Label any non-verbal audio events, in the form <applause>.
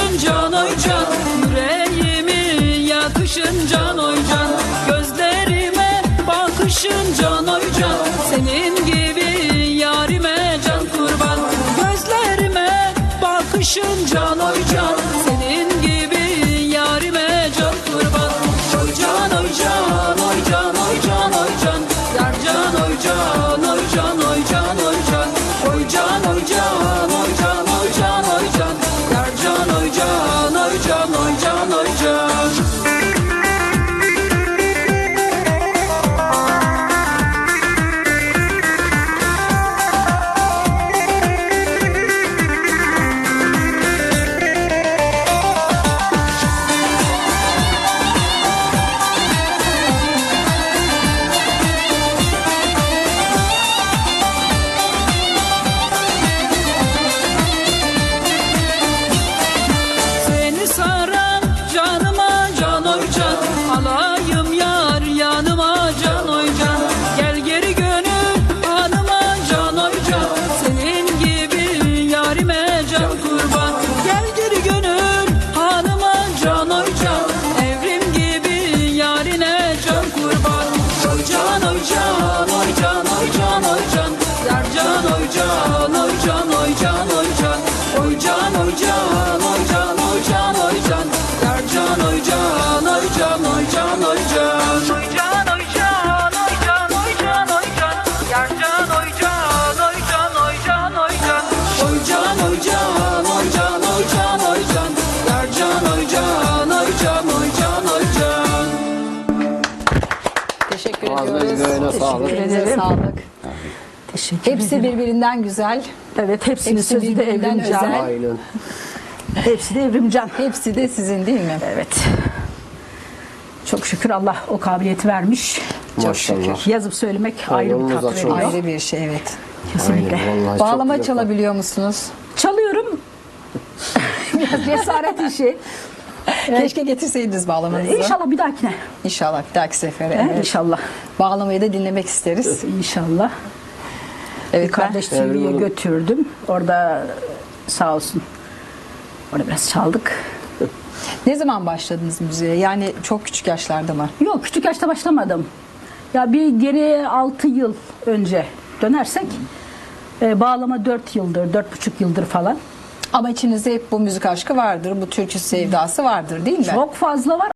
yakışın can oy can Yüreğimi yakışın can oy can Gözlerime bakışın can oy can Senin gibi yarime can kurban. Gözlerime bakışın can oy Elinize ederim. sağlık. Teşekkür Hepsi ederim. birbirinden güzel. Evet hepsinin hepsi sözü de birbirinden Evrimcan. özel. Aynen. Hepsi de Evrimcan. Hepsi de sizin değil mi? Evet. Çok şükür Allah o kabiliyeti vermiş. Maşallah. Yazıp söylemek ayrı bir Yolunuz tat veriyor. Ayrı bir şey evet. Kesinlikle. Aynen, vallahi çok Bağlama güzel. çalabiliyor musunuz? Çalıyorum. <laughs> Biraz cesaret işi. Keşke getirseydiniz bağlamanızı. İnşallah bir dahakine. İnşallah bir dahaki sefere. Evet. İnşallah. Bağlamayı da dinlemek isteriz. İnşallah. Evet Bir kardeş TV'ye götürdüm. Orada sağ olsun. Orada biraz çaldık. <laughs> Ne zaman başladınız müziğe? Yani çok küçük yaşlarda mı? Yok küçük yaşta başlamadım. Ya bir geriye 6 yıl önce dönersek e, bağlama 4 yıldır, 4,5 yıldır falan. Ama içinizde hep bu müzik aşkı vardır, bu türkü sevdası vardır değil mi? Çok fazla var